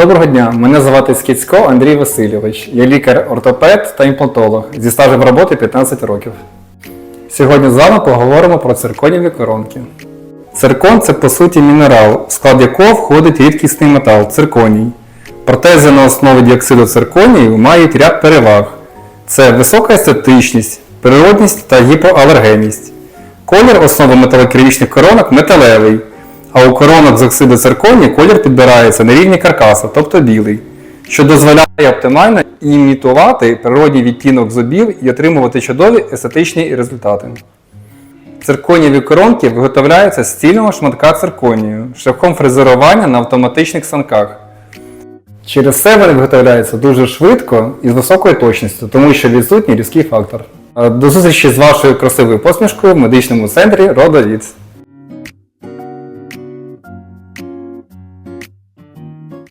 Доброго дня, мене звати Скіцько Андрій Васильович. Я лікар-ортопед та імплантолог зі стажем роботи 15 років. Сьогодні з вами поговоримо про цирконіві коронки. Циркон це по суті мінерал, в склад якого входить рідкісний метал цирконій. Протези на основі діоксиду цирконію мають ряд переваг: це висока естетичність, природність та гіпоалергенність. Колір основи металокерамічних коронок металевий, а у коронок з оксиду цирконію колір підбирається на рівні каркаса, тобто білий, що дозволяє оптимально імітувати природній відтінок зубів і отримувати чудові естетичні результати. Цирконієві коронки виготовляються з цільного шматка цирконію шляхом фрезерування на автоматичних санках. Через це вони виготовляються дуже швидко і з високою точністю, тому що відсутній різкий фактор. Е, До зустрічі з вашою красивою посмішкою в медичному центрі Родовіц.